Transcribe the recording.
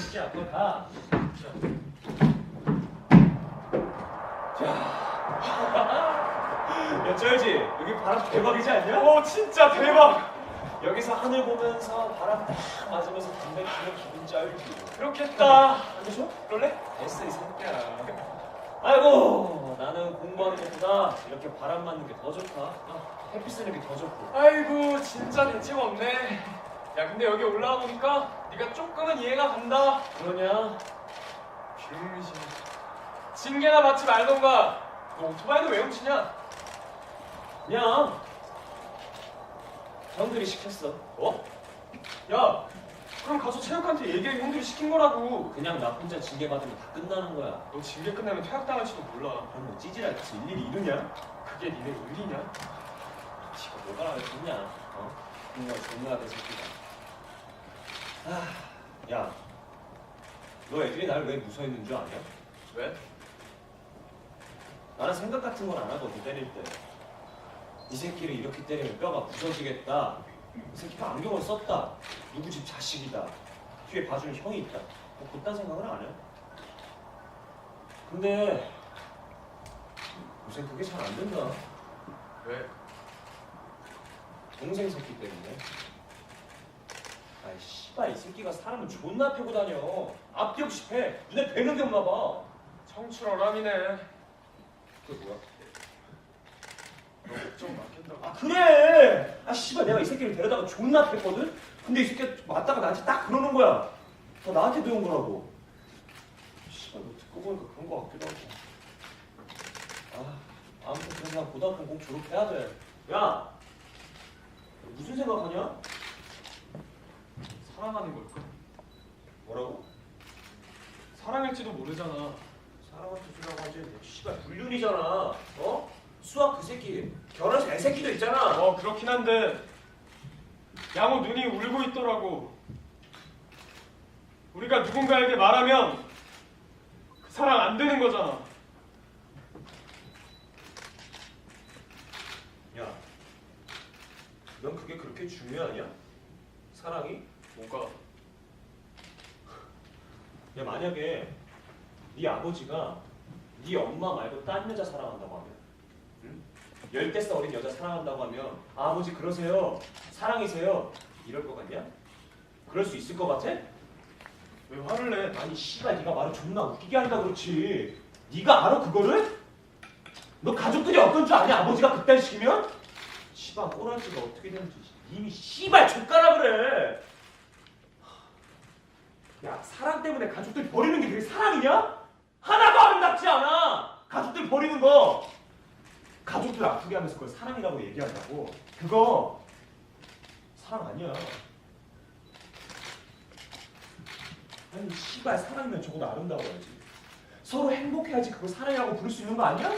진짜 그거 가. 자. 야, 쩔지? 여기 바람 대박이지 않냐? 오 진짜 대박. 여기서 하늘 보면서 바람 딱 맞으면서 담배 피면 기분 쩔지. 그렇겠다. 안 되죠? 그럴래? 됐어, 이 새끼야. 아이고, 나는 공부하는 것보다 이렇게 바람 맞는 게 더 좋다. 아, 햇빛 쐬는 게 더 좋고. 아이고 진짜 대책 없네. 야 근데 여기 올라와 보니까 네가 조금은 이해가 간다. 그러냐? 병신. 징계나 받지 말던가. 너 오토바이는 왜 훔치냐? 그냥 형들이 시켰어. 어? 야 그럼 가서 체육관한테 얘기해 형들이 시킨 거라고. 그냥 나 혼자 징계 받으면 다 끝나는 거야. 너 징계 끝나면 퇴학당할지도 몰라. 그럼 뭐 찌질할지 일일이 이루냐? 그게 니네 의리냐? 지가 뭐가 알겠냐? 어? 정말 존나 내 새끼가. 아, 야, 너 애들이 날 왜 무서워했는 줄 아냐? 왜? 나는 생각 같은 건 안 하거든 때릴 때. 이 새끼를 이렇게 때리면 뼈가 부서지겠다. 이 새끼가 안경을 썼다. 누구 집 자식이다. 뒤에 봐주는 형이 있다. 뭐 그딴 생각은 안 해. 근데 요새 그게 잘 안 된다. 왜? 동생 새끼 때문에. 아이 씨발 이 새끼가 사람을 존나 패고 다녀. 앞뒤 없이 패. 눈에 뵈는 게 없나 봐. 청출 어람이네. 그게 뭐야? 너 걱정 많겠다. 아 그래. 아 씨발 내가 이 새끼를 데려다가 존나 팼거든. 근데 이 새끼가 맞다가 나한테 딱 그러는 거야. 너 나한테 배운 거라고. 씨발 너 듣고 보니까 그런 거 같기도 하고. 아 아무튼 난 고등학교 꼭 졸업해야 돼. 야너 무슨 생각하냐? 사랑하는 걸까? 뭐라고? 사랑일지도 모르잖아. 사람한테 주라고 하지 뭐 씨발 불륜이잖아 어? 수학 그 새끼 결혼해서 애 새끼도 있잖아 어 그렇긴 한데 양호 눈이 울고 있더라고. 우리가 누군가에게 말하면 그 사랑 안 되는 거잖아. 야 넌 그게 그렇게 중요하냐? 사랑이? 뭐가? 야 만약에 네 아버지가 네 엄마 말고 딴 여자 사랑한다고 하면 응? 열댓 살 어린 여자 사랑한다고 하면 아, 아버지 그러세요 사랑이세요 이럴 것 같냐? 그럴 수 있을 것 같아? 왜 화를 내? 아니 씨발 네가 말을 존나 웃기게 한다 그렇지 네가 알아 그거를? 너 가족들이 어떤 줄 아냐 아버지가 그딴 시키면? 씨발 꼬라지가 어떻게 되는지 이미 씨발 족가라 그래 야 사랑 때문에 가족들 버리는 게 그게 사랑이냐? 하나도 아름답지 않아. 가족들 버리는 거. 가족들 아프게 하면서 그걸 사랑이라고 얘기한다고. 그거 사랑 아니야. 아니 씨발 사랑이면 적어도 아름다워야지. 서로 행복해야지 그걸 사랑이라고 부를 수 있는 거 아니야?